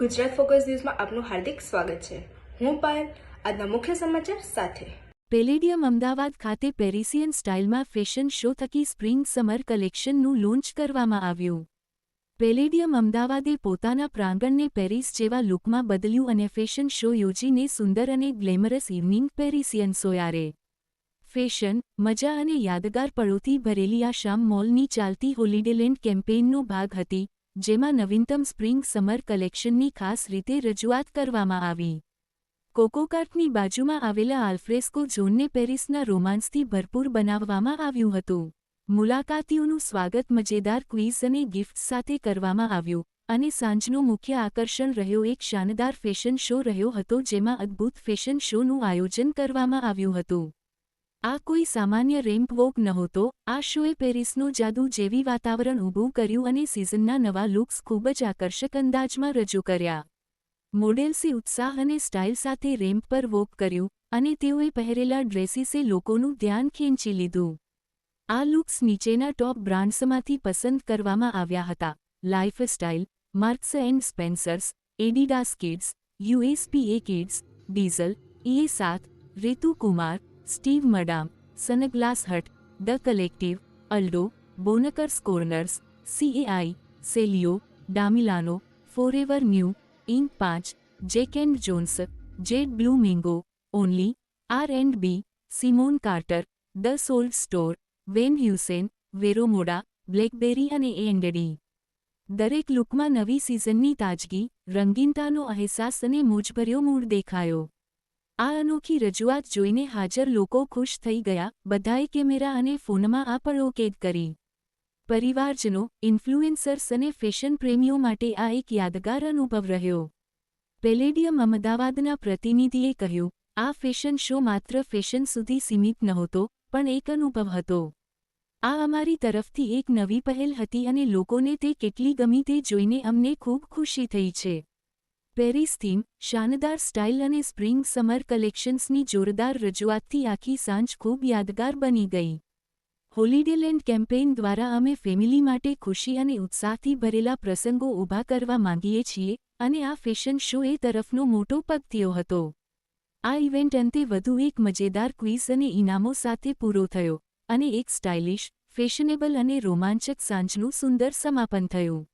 Gujarat focus ન્યૂઝમાં આપનું હાર્દિક સ્વાગત છે. હું પાયલ, આજના મુખ્ય સમાચાર સાથે. પેલેડિયમ અમદાવાદ ખાતે પેરિસિયન સ્ટાઇલમાં ફેશન શો થકી સ્પ્રિંગ સમર કલેક્શનનું લોન્ચ કરવામાં આવ્યું. પેલેડિયમ અમદાવાદે પોતાના પ્રાંગણને પેરિસ જેવા લુકમાં બદલ્યું અને ફેશન શો યોજીને સુંદર અને glamorous evening Parisian soiree. Fashion, મજા અને યાદગાર પળોથી ભરેલી આ શામ મોલની ચાલતી હોલિડેલેન્ડ કેમ્પેઇનનો ભાગ હતી જેમાં નવીનતમ સ્પ્રિંગ સમર કલેક્શનની ખાસ રીતે રજૂઆત કરવામાં આવી. કોકોકાર્ટની બાજુમાં આવેલા આલ્ફ્રેસ્કો ઝોનને પેરિસના રોમાન્સથી ભરપૂર બનાવવામાં આવ્યું હતું. મુલાકાતીઓનું સ્વાગત મજેદાર ક્વિઝ અને ગિફ્ટ્સ સાથે કરવામાં આવ્યું, અને સાંજનું મુખ્ય આકર્ષણ રહ્યો એક શાનદાર ફેશન શો રહ્યો હતો જેમાં અદ્ભુત ફેશન શોનું આયોજન કરવામાં આવ્યું હતું. આ કોઈ સામાન્ય રેમ્પ વોક નહોતો, આ શોએ પેરિસનું જાદુ જેવી વાતાવરણ ઊભું કર્યું અને સિઝનના નવા લુક્સ ખૂબ જ આકર્ષક અંદાજમાં રજૂ કર્યા. મોડેલ્સે ઉત્સાહ અને સ્ટાઇલ સાથે રેમ્પ પર વોક કર્યું, અને તેઓએ પહેરેલા ડ્રેસીસે લોકોનું ધ્યાન ખેંચી લીધું. આ લુક્સ નીચેના ટોપ બ્રાન્ડ્સમાંથી પસંદ કરવામાં આવ્યા હતા Lifestyle Marks and Spencer's, Adidas kids USPA kids, Diesel EA સાત, Ritu Kumar Steve Madden sunglass hut the collective Aldo Bonkers corners સીએઆઈ Celio Da Milano Forever New Inc પાંચ Jack and Jones Jade Blue Mango Only R and B Simon Carter the Souled store Van Heusen Vero Moda Blackberry અને એન્ડડી દરેક લુકમાં નવી સિઝનની તાજગી, રંગીનતાનો અહેસાસ અને મોજભર્યો mood દેખાયો. આ અનોખી રજૂઆત જોઈને હાજર લોકો ખુશ થઈ ગયા. બધાએ કેમેરા અને ફોનમાં આ પણ ઓકેદ કરી. પરિવારજનો, ઇન્ફ્લુએન્સર્સ અને ફેશન પ્રેમીઓ માટે આ એક યાદગાર અનુભવ રહ્યો. પેલેડિયમ અમદાવાદના પ્રતિનિધિએ કહ્યું, આ ફેશન શો માત્ર ફેશન સુધી સીમિત નહોતો, પણ એક અનુભવ હતો. આ અમારી તરફથી એક નવી પહેલ હતી અને લોકોને તે કેટલી ગમી તે જોઈને અમને ખૂબ ખુશી થઈ છે. પેરિસ થીમ, શાનદાર સ્ટાઇલ અને સ્પ્રિંગ સમર કલેક્શન્સની જોરદાર રજૂઆતથી આખી સાંજ ખૂબ યાદગાર બની ગઈ. હોલિડેલેન્ડ કેમ્પેઇન દ્વારા અમે ફેમિલી માટે ખુશી અને ઉત્સાહથી ભરેલા પ્રસંગો ઊભા કરવા માંગીએ છીએ, અને આ ફેશન શો એ તરફનો મોટો પગથિયો હતો. આ ઇવેન્ટ અંતે વધુ એક મજેદાર ક્વિઝ અને ઇનામો સાથે પૂરો થયો, અને એક સ્ટાઇલિશ, ફેશનેબલ અને રોમાંચક સાંજનું સુંદર સમાપન થયું.